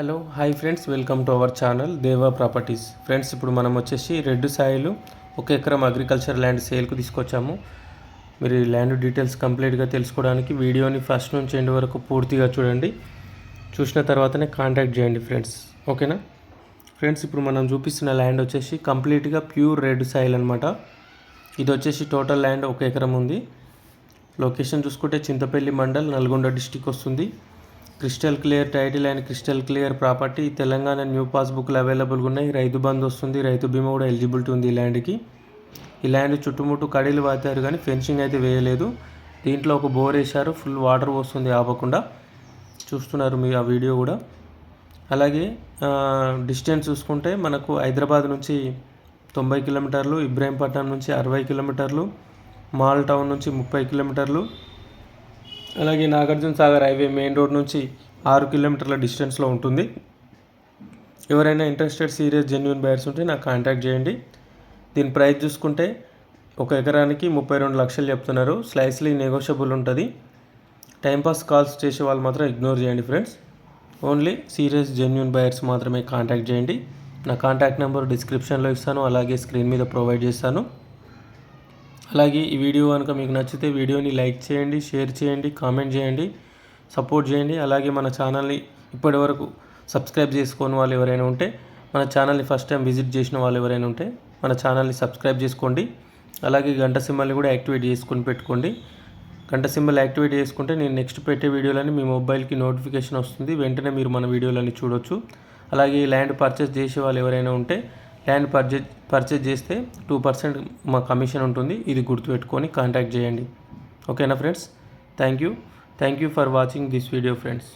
Hello hi friends welcome to our channel Deva properties. Friends ఇప్పుడు మనం వచ్చేసి red Sailu ఒక ఎకరం అగ్రికల్చర్ ల్యాండ్ సేల్కు తీసుకొచ్చాము. మీరు ఈ ల్యాండ్ డీటెయిల్స్ కంప్లీట్గా తెలుసుకోవడానికి వీడియోని ఫస్ట్ నుంచి ఎండ్ వరకు పూర్తిగా చూడండి. చూసిన తర్వాతనే కాంటాక్ట్ చేయండి ఫ్రెండ్స్. ఓకేనా? ఫ్రెండ్స్ ఇప్పుడు మనం చూపిస్తున్న ల్యాండ్ వచ్చేసి కంప్లీట్గా ప్యూర్ రెడ్ సాయిల్ అనమాట ఇది వచ్చేసి టోటల్ ల్యాండ్ ఒక ఎకరం ఉంది. లొకేషన్ చూసుకుంటే చింతపల్లి మండల్ నల్గొండ డిస్టిక్ వస్తుంది. Crystal clear title and crystal clear property. Telangana new పాస్బుక్లు అవైలబుల్గా ఉన్నాయి. రైతు బంధు వస్తుంది రైతు బీమా కూడా ఎలిజిబిలిటీ ఉంది ఈ ల్యాండ్కి. ఈ ల్యాండ్ చుట్టుముట్టు కడీలు వాతారు కానీ ఫెన్సింగ్ అయితే వేయలేదు. దీంట్లో ఒక బోర్ వేశారు ఫుల్ వాటర్ వస్తుంది ఆపకుండా. చూస్తున్నారు మీరు ఆ వీడియో కూడా. అలాగే డిస్టెన్స్ చూసుకుంటే మనకు హైదరాబాద్ నుంచి తొంభై కిలోమీటర్లు ఇబ్రాహీంపట్నం నుంచి అరవై కిలోమీటర్లు మాల్ టౌన్ నుంచి ముప్పై కిలోమీటర్లు అలాగే Nagarjuna Sagar highway main road నుంచి ఆరు కిలోమీటర్ల డిస్టెన్స్లో ఉంటుంది. ఎవరైనా ఇంట్రెస్టెడ్ సీరియస్ జెన్యున్ బయర్స్ ఉంటే నాకు కాంటాక్ట్ చేయండి. దీని ప్రైస్ చూసుకుంటే ఒక ఎకరానికి ముప్పై రెండు లక్షలు చెప్తున్నారు. స్లైస్లీ నెగోషియబుల్ ఉంటుంది. టైంపాస్ కాల్స్ చేసే వాళ్ళు మాత్రం ఇగ్నోర్ చేయండి friends. Only serious genuine buyers మాత్రమే కాంటాక్ట్ చేయండి. నా కాంటాక్ట్ నెంబర్ డిస్క్రిప్షన్లో ఇస్తాను. అలాగే స్క్రీన్ మీద ప్రొవైడ్ చేస్తాను. అలాగే ఈ వీడియో కనుక మీకు నచ్చితే వీడియోని లైక్ చేయండి షేర్ చేయండి కామెంట్ చేయండి సపోర్ట్ చేయండి. అలాగే మన ఛానల్ని ఇప్పటివరకు సబ్స్క్రైబ్ చేసుకోని వాళ్ళు ఎవరైనా ఉంటే మన ఛానల్ని ఫస్ట్ టైం విజిట్ చేసిన వాళ్ళు ఎవరైనా ఉంటే మన ఛానల్ని సబ్స్క్రైబ్ చేసుకోండి. అలాగే గంట సింబల్ని కూడా యాక్టివేట్ చేసుకొని పెట్టుకోండి. గంట సింబల్ యాక్టివేట్ చేసుకుంటే నేను నెక్స్ట్ పెట్టే వీడియోలని మీ మొబైల్కి నోటిఫికేషన్ వస్తుంది. వెంటనే మీరు మన వీడియోలని చూడొచ్చు. అలాగే ఈ ల్యాండ్ పర్చేస్ చేసే వాళ్ళు ఎవరైనా ఉంటే ల్యాండ్ పర్చేజ్ పర్చేజ్ చేస్తే టూ పర్సెంట్ మా కమిషన్ ఉంటుంది. ఇది గుర్తుపెట్టుకొని కాంటాక్ట్ చేయండి. ఓకేనా friends thank you thank you for watching this video friends